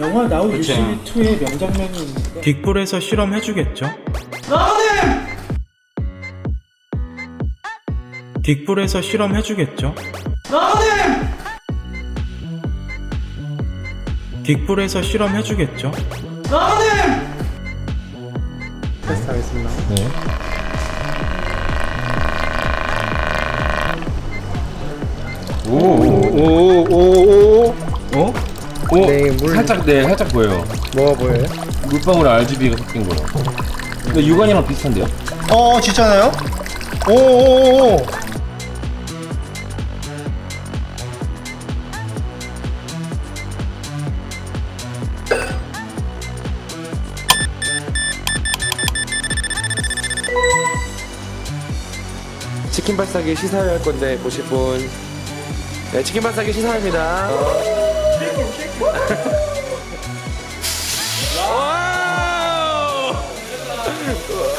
영화 나우. 유시미 2의 명장면이 있는데 빅불에서 실험해주겠죠? 빅불에서 실험해주겠죠? 빅불에서 실험해주겠죠? 테스트 하겠습니다. 네. 오 오오오 어? 오, 네, 물- 살짝 네, 살짝 보여요. 뭐가 보여요? 물방울 RGB가 섞인 거요. 근데 육안이랑 비슷한데요? 어 진짜나요? 오오오오 치킨 발사기 시사회 할 건데 보실 분. 네, 치킨 발사기 시사회입니다. 그래.